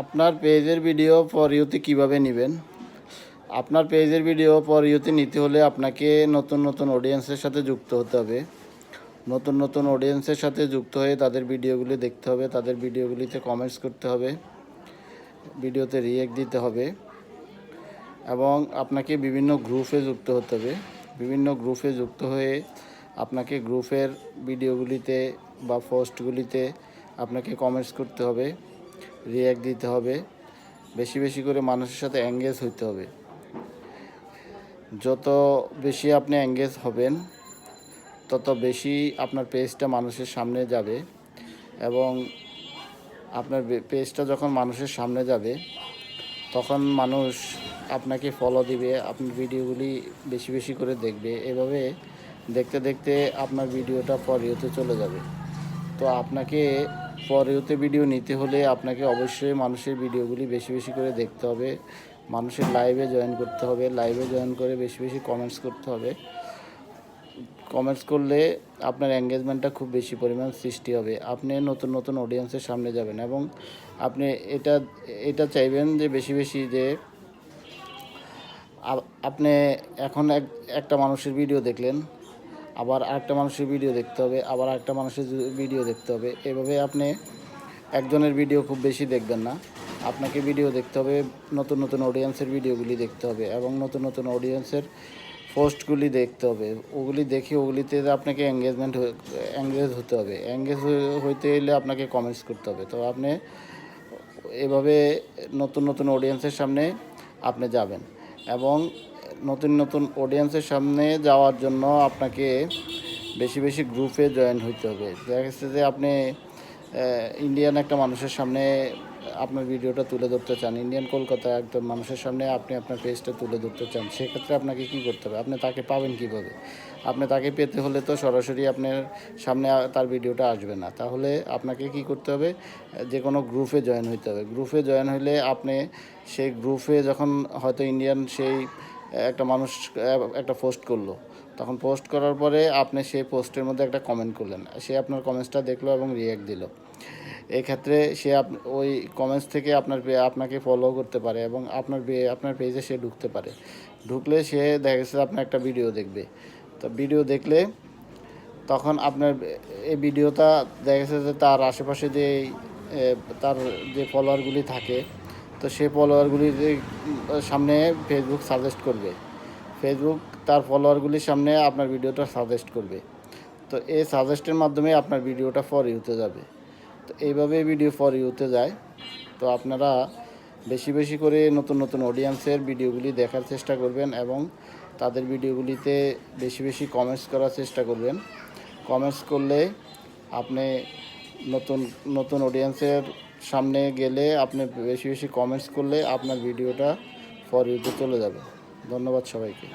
আপনার পেজের video for ইউতে কীভাবে নেবেন? আপনার পেজের ভিডিও ফর ইউতে নিতে হলে আপনাকে নতুন নতুন অডিয়েন্সের সাথে যুক্ত হতে হবে। নতুন নতুন অডিয়েন্সের সাথে যুক্ত হয়ে তাদের ভিডিওগুলি দেখতে হবে, তাদের ভিডিওগুলিতে কমেন্টস করতে হবে ভিডিওতে রিয়েক্ট দিতে হবে এবং আপনাকে বিভিন্ন গ্রুপে যুক্ত হতে হবে। বিভিন্ন গ্রুপে যুক্ত হয়ে আপনাকে গ্রুপের ভিডিওগুলিতে বা পোস্টগুলিতে আপনাকে কমেন্টস করতে হবে। রিয়াক্ট দিতে হবে। বেশি বেশি করে মানুষের সাথে এঙ্গেজ হইতে হবে। যত বেশি আপনি এঙ্গেজ হবেন, তত বেশি আপনার পেজটা মানুষের সামনে যাবে এবং আপনার পেজটা যখন মানুষের সামনে যাবে, তখন মানুষ আপনাকে ফলো দিবে, আপনার ভিডিওগুলি বেশি বেশি করে দেখবে। এভাবে দেখতে দেখতে আপনার ভিডিওটা পর ইউতে চলে যাবে। তো আপনাকে পর ইউতে ভিডিও নিতে হলে আপনাকে অবশ্যই মানুষের ভিডিওগুলি বেশি বেশি করে দেখতে হবে। মানুষের লাইভে জয়েন করতে হবে। লাইভে জয়েন করে বেশি বেশি কমেন্টস করতে হবে। কমেন্টস করলে আপনার এঙ্গেজমেন্টটা খুব বেশি পরিমাণ সৃষ্টি হবে। আপনি নতুন নতুন অডিয়েন্সের সামনে যাবেন এবং আপনি এটা এটা চাইবেন যে বেশি বেশি যে আপ- আপনি এখন এক, একটা মানুষের ভিডিও দেখলেন। আবার আরেকটা মানুষের ভিডিও দেখতে হবে, আবার আরেকটা মানুষের ভিডিও দেখতে হবে। এভাবে আপনি একজনের ভিডিও খুব বেশি দেখবেন না। আপনাকে ভিডিও দেখতে হবে, নতুন নতুন অডিয়েন্সের ভিডিওগুলি দেখতে হবে এবং নতুন নতুন অডিয়েন্সের পোস্টগুলি দেখতে হবে। ওগুলি দেখে ওগুলিতে আপনাকে এঙ্গেজমেন্ট এঙ্গেজ হতে হবে। এঙ্গেজ হইতে গেলে আপনাকে কমেন্টস করতে হবে। তো আপনি এভাবে নতুন নতুন অডিয়েন্সের সামনে আপনি যাবেন এবং নতুন নতুন অডিয়েন্সের সামনে যাওয়ার জন্য আপনাকে বেশি বেশি গ্রুপে জয়েন হইতে হবে। দেখা গেছে যে আপনি ইন্ডিয়ান একটা মানুষের সামনে আপনার ভিডিওটা তুলে ধরতে চান। ইন্ডিয়ান কলকাতায় একদম মানুষের সামনে আপনি আপনার পেজটা তুলে ধরতে চান। সেক্ষেত্রে আপনাকে কি করতে হবে? আপনি তাকে পাবেন কীভাবে? আপনি তাকে পেতে হলে তো সরাসরি আপনার সামনে তার ভিডিওটা আসবে না। তাহলে আপনাকে কি করতে হবে? যে কোনো গ্রুপে জয়েন হইতে হবে। গ্রুপে জয়েন হইলে আপনি সেই গ্রুপে যখন হয়তো ইন্ডিয়ান সেই একটা মানুষ, একটা পোস্ট করল। তখন পোস্ট করার পরে আপনি সেই পোস্টের মধ্যে একটা কমেন্ট করলেন। সে আপনার কমেন্টসটা দেখল এবং রিয়্যাক্ট দিল। এই ক্ষেত্রে সে ওই কমেন্টস থেকে আপনার আপনাকে ফলো করতে পারে এবং আপনার আপনার পেজে সে ঢুকতে পারে। ঢুকলে সে দেখা গেছে আপনার একটা ভিডিও দেখবে। তো ভিডিও দেখলে তখন আপনার, এই ভিডিওটা দেখা গেছে যে তার আশেপাশে যে তার যে ফলোয়ারগুলি থাকে তো সেই ফলোয়ারগুলির সামনে ফেসবুক সাজেস্ট করবে। ফেসবুক তার ফলোয়ারগুলির সামনে আপনার ভিডিওটা সাজেস্ট করবে। তো এই সাজেস্টের মাধ্যমে আপনার ভিডিওটা ফর ইউতে যাবে। তো এইভাবে ভিডিও ফর ইউতে যায়। তো আপনারা বেশি বেশি করে নতুন নতুন অডিয়েন্সের ভিডিওগুলি দেখার চেষ্টা করবেন এবং তাদের ভিডিওগুলিতে বেশি বেশি কমেন্টস করার চেষ্টা করবেন। কমেন্টস করলে আপনি নতুন নতুন অডিয়েন্সের সামনে গেলে আপনি বেশি বেশি কমেন্টস করলে আপনার ভিডিওটা ফর ইউতে চলে যাবে। ধন্যবাদ সবাইকে।